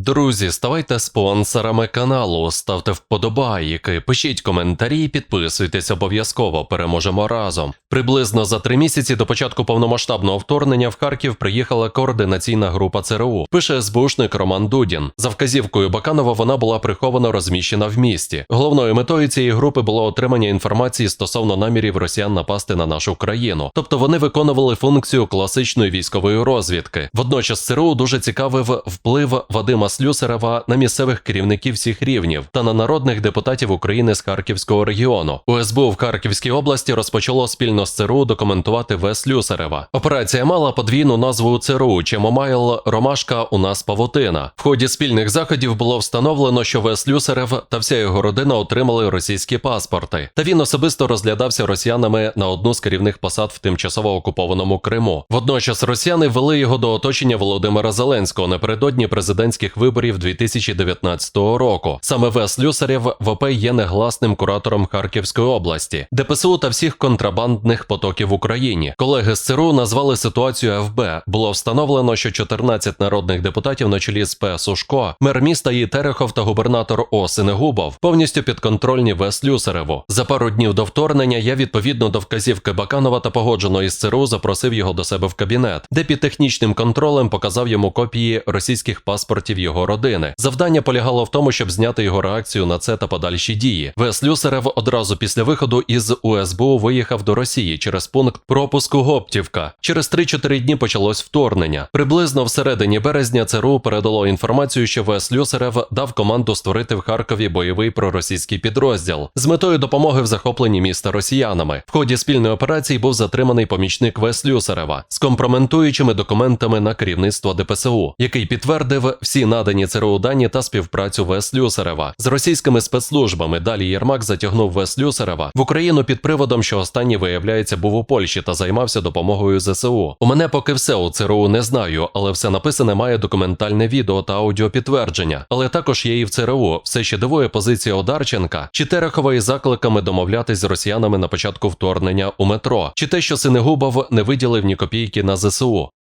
Друзі, ставайте спонсорами каналу, ставте вподобайки, пишіть коментарі, підписуйтесь обов'язково. Переможемо разом. Приблизно за три місяці до початку повномасштабного вторгнення в Харків приїхала координаційна група ЦРУ. Пише СБУшник Роман Дудін. За вказівкою Баканова вона була приховано розміщена в місті. Головною метою цієї групи було отримання інформації стосовно намірів росіян напасти на нашу країну. Тобто вони виконували функцію класичної військової розвідки. Водночас ЦРУ дуже цікавив вплив Вадима Слюсарева на місцевих керівників всіх рівнів та на народних депутатів України з Харківського регіону. У СБУ в Харківській області розпочало спільно з ЦРУ документувати В. Слюсарева. Операція мала подвійну назву ЦРУ Чемомайл Ромашка у нас павутина. В ході спільних заходів було встановлено, що В. Слюсарев та вся його родина отримали російські паспорти. Та він особисто розглядався росіянами на одну з керівних посад в тимчасово окупованому Криму. Водночас росіяни ввели його до оточення Володимира Зеленського напередодні президентських виборів 2019 року. Саме В. Слюсарєв ВП є негласним куратором Харківської області, ДПСУ та всіх контрабандних потоків в Україні. Колеги з ЦРУ назвали ситуацію ФБ. Було встановлено, що 14 народних депутатів на чолі з П. Сушко, мер міста І. Терехов та губернатор О. Повністю підконтрольні В. Слюсареву. За пару днів до вторгнення я відповідно до вказівки Баканова та погоджено із ЦРУ запросив його до себе в кабінет, де під технічним контролем показав йому копії російських паспортів його родини. Завдання полягало в тому, щоб зняти його реакцію на це та подальші дії. В. Слюсарев одразу після виходу із УСБУ виїхав до Росії через пункт пропуску Гоптівка. Через 3-4 дні почалось вторгнення. Приблизно всередині березня ЦРУ передало інформацію, що В. Слюсарев дав команду створити в Харкові бойовий проросійський підрозділ з метою допомоги в захопленні міста росіянами. В ході спільної операції був затриманий помічник В. Слюсарева з компрометуючими документами на керівництво ДПСУ, який підтвердив всі надані ЦРУ дані та співпрацю В. Слюсарева з російськими спецслужбами. Далі Єрмак затягнув В. Слюсарева в Україну під приводом, що останній виявляється був у Польщі та займався допомогою ЗСУ. У мене поки все у ЦРУ не знаю, але все написане має документальне відео та аудіопідтвердження. Але також є і в ЦРУ. Все ще дивує позиція Одарченка чи Терехова із закликами домовлятись з росіянами на початку вторгнення у метро, чи те, що Синегубов не виділив ні копійки на ЗСУ.